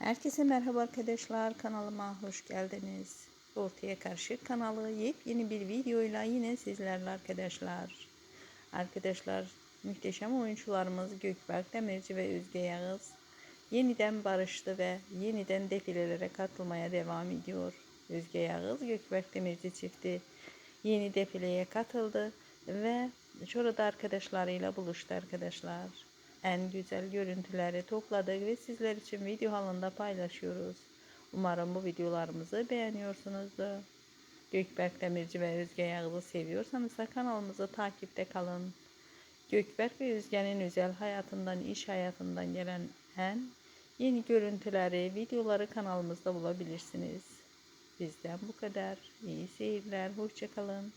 Herkese merhaba arkadaşlar. Kanalıma hoş geldiniz. Ortaya Karşı kanalı yepyeni bir videoyla yine sizlerle arkadaşlar. Arkadaşlar muhteşem oyuncularımız Gökberk Demirci ve Özge Yağız yeniden barıştı ve yeniden defilelere katılmaya devam ediyor. Özge Yağız Gökberk Demirci çifti yeni defileye katıldı ve şurada arkadaşlarıyla buluştu arkadaşlar en güzel görüntüleri topladık ve sizler için video halinde paylaşıyoruz. Umarım bu videolarımızı beğeniyorsunuzdur. Gökberk Demirci ve Özge Yağız'ı seviyorsanız da kanalımızı takipte kalın. Gökberk ve Özge'nin özel hayatından, iş hayatından gelen en yeni görüntüleri, videoları kanalımızda bulabilirsiniz. Bizden bu kadar. İyi seyirler, hoşçakalın.